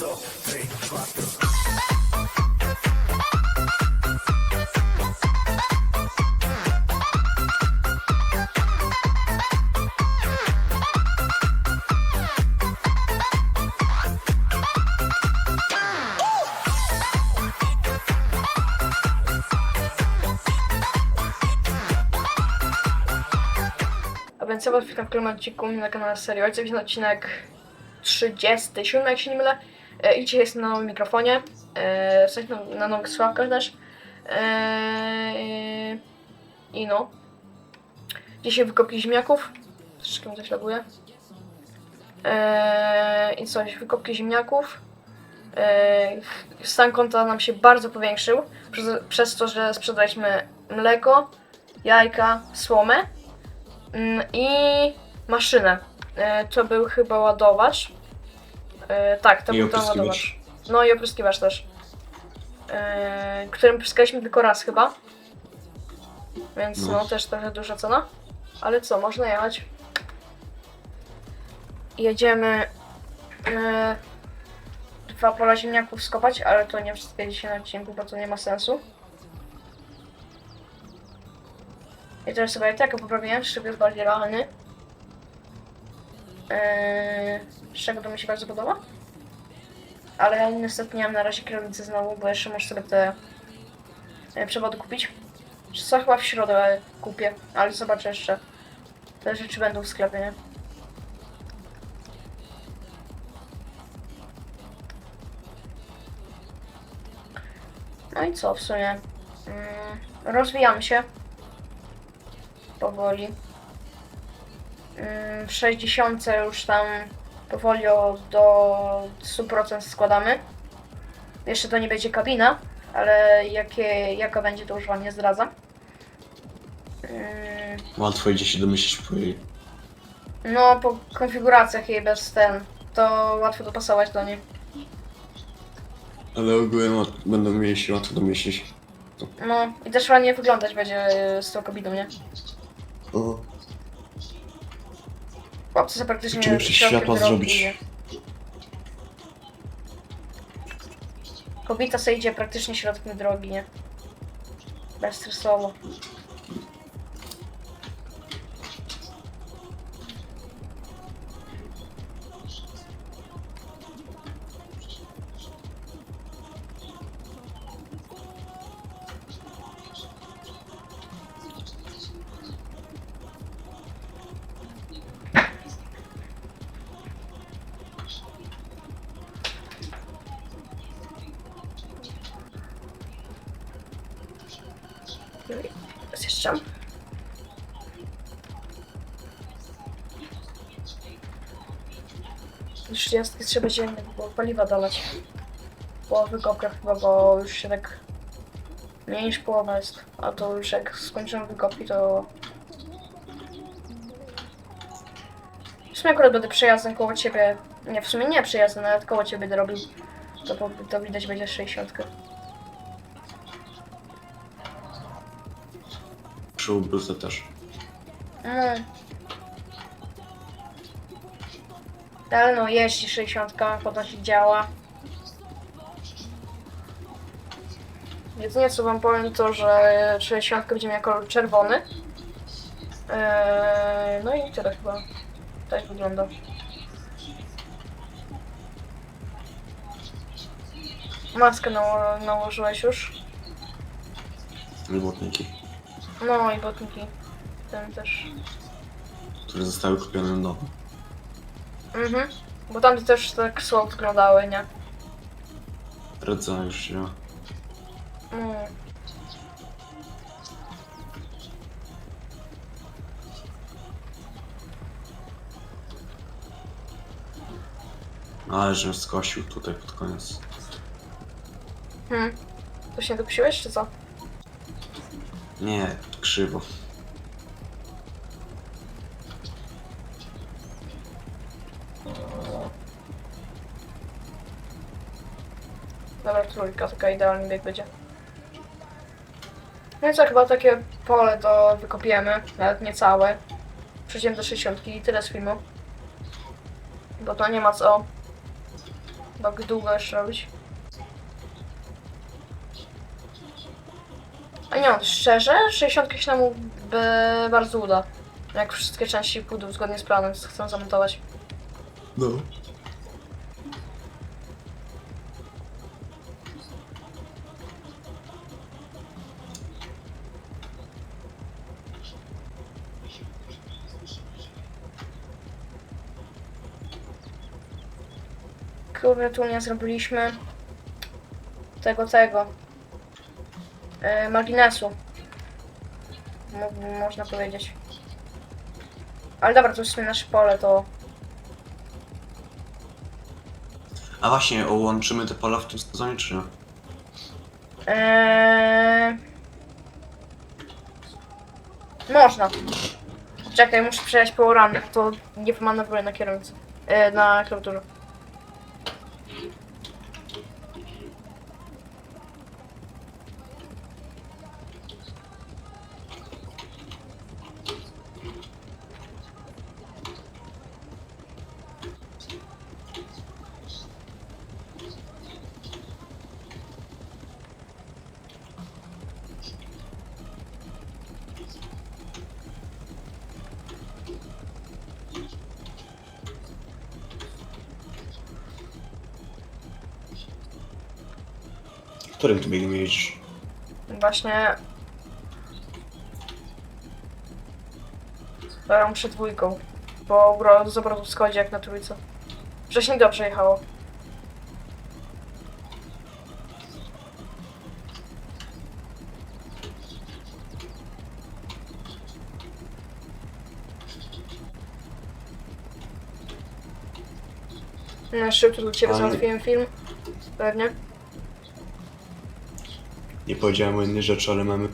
A więc ja was witam w kolejnym odcinku na kanale Serii Ojca. Jest odcinek 37, jak się nie mylę. E, I dzisiaj jestem na nowym mikrofonie. E, w sensie na, na nowych słuchawkach też. E, I no. Dzisiaj wykopki ziemniaków. Troszeczkę mi. E, I coś, wykopki ziemniaków. Stan konta nam się bardzo powiększył. Przez, przez to, że sprzedaliśmy mleko, jajka, słomę. Mm, I maszynę. To był chyba ładowacz. E, Tak, to I był opryskiwacz. No i opryskiwacz też. E, Którym pryskaliśmy tylko raz chyba. Więc no, No. też trochę duża cena. Ale co, można jechać. Jedziemy e, dwa pola ziemniaków skopać, ale to nie wszystkie dzisiaj na odcinku, bo to nie ma sensu. I teraz sobie tak poprawiłem, żeby jest bardziej realny. Z czego to mi się bardzo podoba. Ale ja niestety nie mam na razie kierownicy znowu, bo jeszcze muszę sobie te e, przewody kupić. Co chyba w środę kupię, ale zobaczę jeszcze. Te rzeczy będą w sklepie, nie? No i co w sumie? Mm, rozwijamy się powoli. Ym, W 60 już tam powoli o, do 100% składamy. Jeszcze to nie będzie kabina, ale jakie, jaka będzie to już wam nie zdradzam. Łatwo idzie się domyślić po jej. No, po konfiguracjach jej bez ten, to łatwo dopasować do niej. Ale ogółem łat- będą mieli się łatwo domyślić. No, i też ładnie wyglądać będzie z tą kabiną, nie? O. Chłopcy sobie praktycznie Czy muszę środkiem światła drogi, zrobić? nie? Kobieta sobie idzie praktycznie środkiem drogi, nie? Bezstresowo. Zjeżdżam. Trzydziestki trzeba dziennie było paliwa dolać. Po wykopkach chyba, bo już się tak mniej niż połowa jest. A to już jak skończymy wykopki, to... W sumie akurat będę przejazdem koło ciebie. Nie, w sumie nie przejazdem, nawet koło ciebie będę. To, to widać będzie 60. Przy ubruzę też. Mm. Ale no, jeździ 60, potem się działa. Jedynie co wam powiem to, że 60 będzie miała kolor czerwony. Eee, no i tyle chyba. Tak wygląda. Maskę nało nałożyłeś już. Robotniki, No i botniki. Ten też. które zostały kupione nowo. Mhm. Bo tamte też tak słabo wyglądały, nie? Redza już się. Mm. Ale żem skosił tutaj pod koniec. Hmm. To się dokusiłeś, czy co? Nie, krzywo. Dobra, trójka, taka idealny bieg będzie. No i co, chyba takie pole to wykopiemy, nawet nie całe. Przejdziemy do 60 i tyle z filmu. Bo to nie ma co. Chyba długo jeszcze robić. Nie, no, szczerze, 60 się nam by bardzo uda. Jak wszystkie części pójdą zgodnie z planem, co chcę zamontować. No. Kurde, tu nie zrobiliśmy tego, tego. Yy, marginesu. Mo- można powiedzieć. Ale dobra, to jest w sumie nasze pole, to... A właśnie, łączymy te pola w tym sezonie, czy nie? Eee... Można. Czekaj, muszę przejechać po rannych, to nie pomanewruję na kierownicy. E, na klawiaturze. Którym ty biegiem jeździsz? Właśnie... Dobra, muszę dwójką. Bo bro, z obrotu schodzi jak na trójce. Wcześniej dobrze jechało. No, szybko do ciebie Ale- załatwiłem film. Pewnie. Nie powiedziałem o innej rzeczy, ale mamy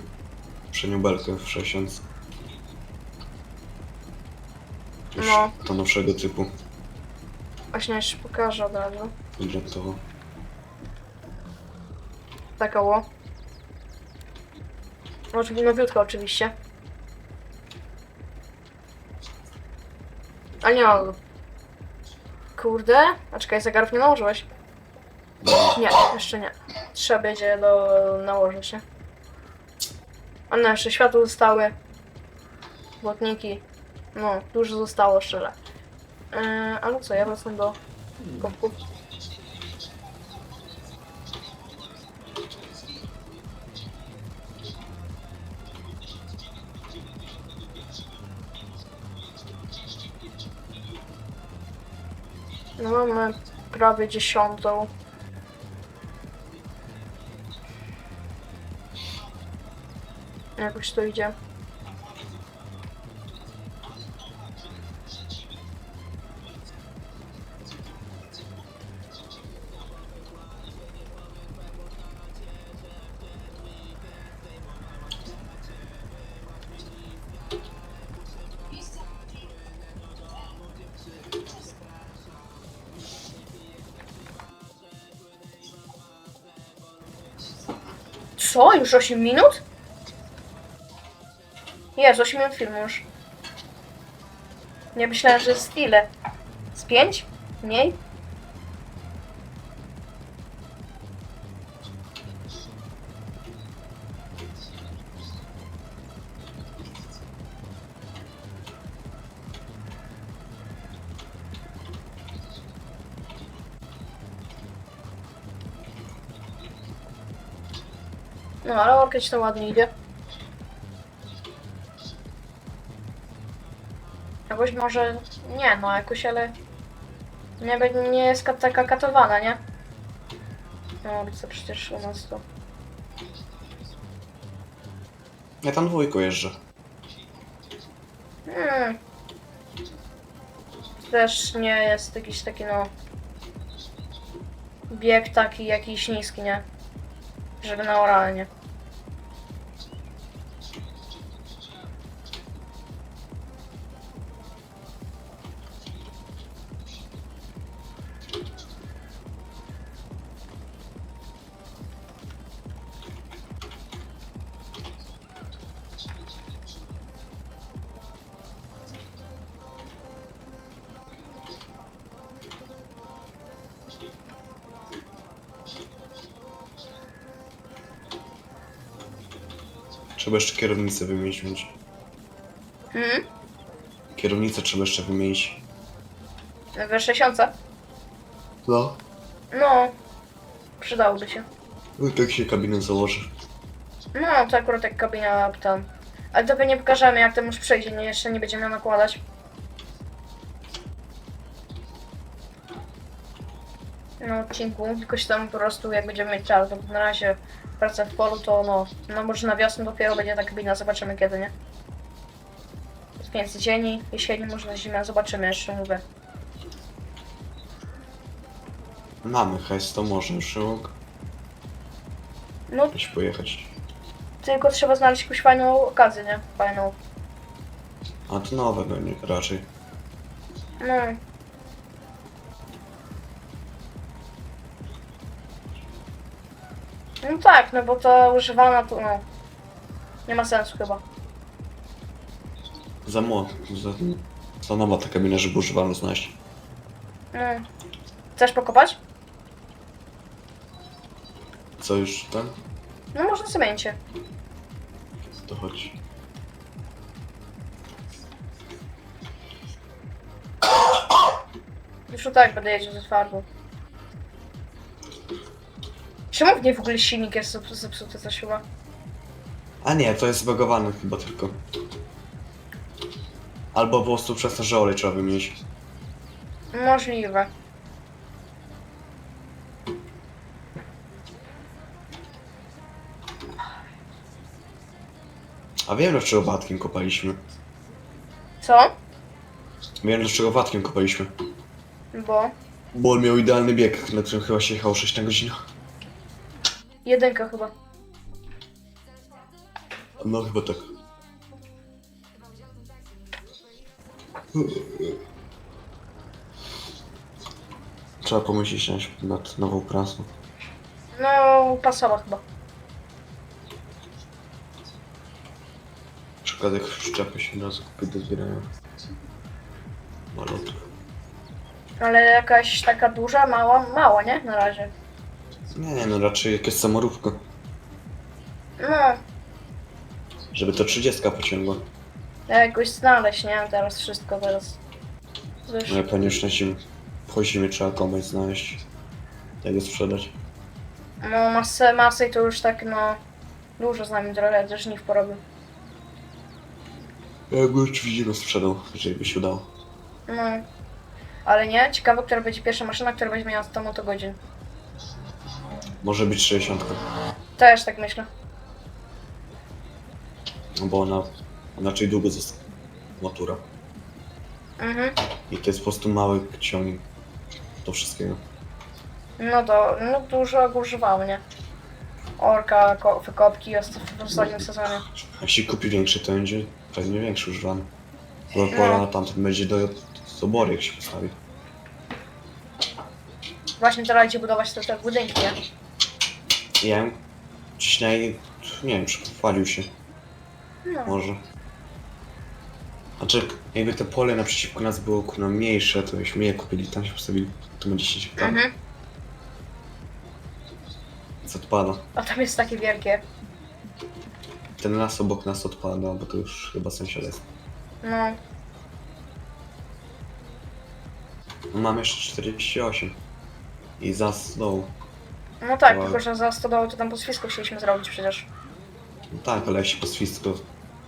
przednią belkę w 60. Już No. to nowszego typu. Właśnie jeszcze pokażę od razu. Wygląda to. Taka ło. Oczywiście nowiutka oczywiście. Ale nie ma. Kurde. A czekaj, zegarów nie nałożyłeś? Nie, jeszcze nie. Trzeba będzie do nałożyć, nie? A no, jeszcze światło zostały. Błotniki. No, dużo zostało szczerze. Yy, ale co, ja wracam do kopków. No mamy prawie dziesiątą. Jakoś to idzie. Co? Już 8 minut? Jest, 8 minut filmu już. Nie myślałem, że jest ile. Z 5? Mniej? No, ale orkieć to ładnie idzie. Jakoś może... Nie, no jakoś, ale... Nie, nie jest ka- taka katowana, nie? No, co przecież u nas to... Ja tam dwójką jeżdżę. Hmm. Też nie jest jakiś taki, no... Bieg taki jakiś niski, nie? Żeby na oralnie. Trzeba jeszcze kierownicę wymienić. Mhm. Kierownicę trzeba jeszcze wymienić. W 60. No. No. Przydałoby się. No tak się kabinę założy. No, to akurat jak kabina tam. Ale to pewnie pokażemy, jak to już przejdzie, nie, jeszcze nie będziemy nakładać. Na odcinku, tylko się tam po prostu, jak będziemy mieć czas, bo na razie praca w polu, to no, no może na wiosnę dopiero będzie ta kabina, zobaczymy kiedy, nie? Więc dzień, jesieni, może na zimę, zobaczymy jeszcze, mówię. Mamy hajs, to może mógł No, gdzieś pojechać. tylko trzeba znaleźć jakąś fajną okazję, nie? Fajną. A to nowego nie, raczej. No. No tak, no bo to używana to no. Nie ma sensu chyba. Za młot, za, za nowa ta kabina, żeby używalną znaleźć. No. Chcesz pokopać? Co już tam? No można zmienić się. To chodź. Już tak będę jeździł ze twardą. Czemu w niej w ogóle silnik jest zep- zepsuty coś chyba? A nie, to jest zbagowane chyba tylko. Albo po prostu przez to, że olej trzeba wymienić. Możliwe. A wiem dlaczego watkiem kopaliśmy. Co? Wiem dlaczego watkiem kopaliśmy. Bo Bo on miał idealny bieg, na którym chyba się jechało 6 na godzinę. Jedynka chyba. No chyba tak. Trzeba pomyśleć nad- nad nową prasą. No, pasowa chyba. Przypadek szczepy się razu kupić do zbierania. Malutów. Ale jakaś taka duża, mała, mała, nie? Na razie. Nie, nie, no raczej jakaś samorówka. No, Żeby to 30 pociągła. ja jakoś znaleźć, nie? Teraz wszystko teraz. No ja pewnie już na zimę. Po zimie trzeba komuś znaleźć. Jak go sprzedać. no masę, masę to już tak, no... Dużo z nami trochę też żniw porobił. Ja go oczywiście go sprzedał, jeżeli by się udało. No. Ale nie, ciekawe, która będzie pierwsza maszyna, która będzie miała 100 motogodzin. Może być 60. Też tak myślę. No bo ona inaczej długo została. Matura. Mhm. I to jest po prostu mały ciągnik do wszystkiego. No to, no dużo go używały, nie? Orka, ko- wykopki ost- w ostatnim sezonie. Jak się kupi większy, to będzie pewnie większy używany. Bo pora na tamten będzie do z obory, jak się postawi. Właśnie teraz idzie budować te, te budynki, nie? Ja ciśniaj, nie wiem, czy pochwalił się. No. Może. Znaczy, jakby to pole naprzeciwko nas było kurna mniejsze, to byśmy je kupili, tam się postawili. To będzie 10 hektarów. Mhm. Co odpada. A tam jest takie wielkie. Ten las obok nas odpada, bo to już chyba sąsiad jest. No. No, Mam jeszcze 48. I za dołu. No tak, Wow. tylko że za stodołę to tam podświsko chcieliśmy zrobić przecież. No tak, ale jak się poswist, to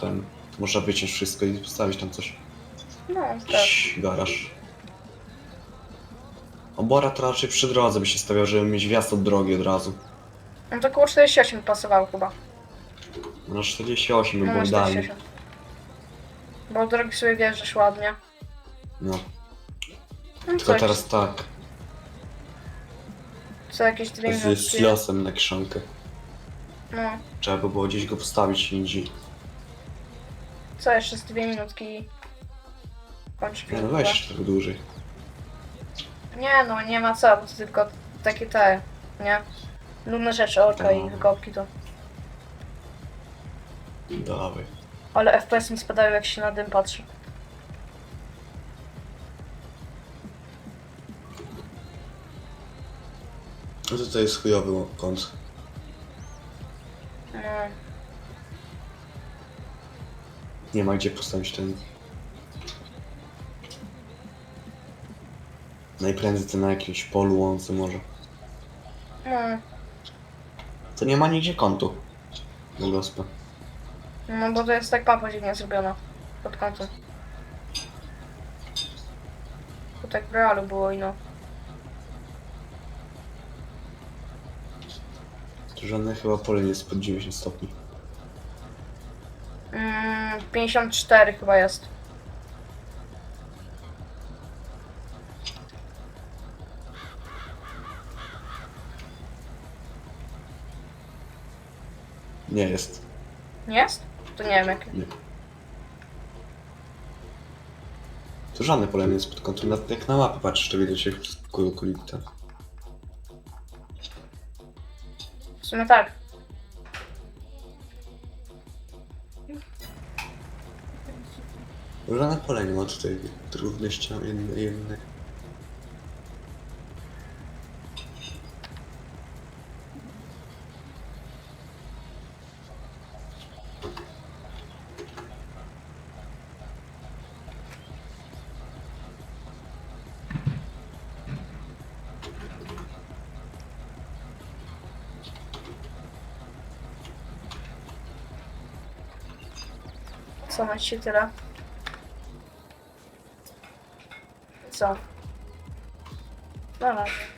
ten, to można wyciąć wszystko i postawić tam coś. No, tak. Jakiś garaż. Obora to raczej przy drodze by się stawiał, żeby mieć wjazd od drogi od razu. No to około 48 pasowało chyba. No na 48 by No, było idealnie. 48. Bo drogi sobie wjeżdżasz ładnie. No, No tylko coś, teraz tak. Co jakieś dwie Z minutki. silosem na kiszonkę. No, Trzeba by było gdzieś go postawić indziej. co jeszcze z dwie minutki kończy Nie no weź trochę dłużej. Nie no, nie ma co, bo to tylko takie te, nie? Nudne rzeczy, orka i No. wykopki to. Dawaj. Ale FPS mi spadają jak się na dym patrzy. No to to jest chujowy kąt. No. Nie ma gdzie postawić ten. Najprędzej to na jakimś polu łące może. No, To nie ma nigdzie kątu. Na gospę. no bo to jest tak mapa dziwnie zrobiona. Pod kątem. To tak w realu było i no. Żadne chyba pole nie jest pod 90 stopni. Mm, 54 chyba jest. Nie jest. Nie jest? To nie wiem jak. Nie. To żadne pole nie jest pod kątem. Nawet jak na mapę patrzysz, to widać jak wszystko okolite. Sumie tak. Żadne pole nie ma tutaj trudności jednej. Jednej. Co na dzisiaj tyle? Co? No razie.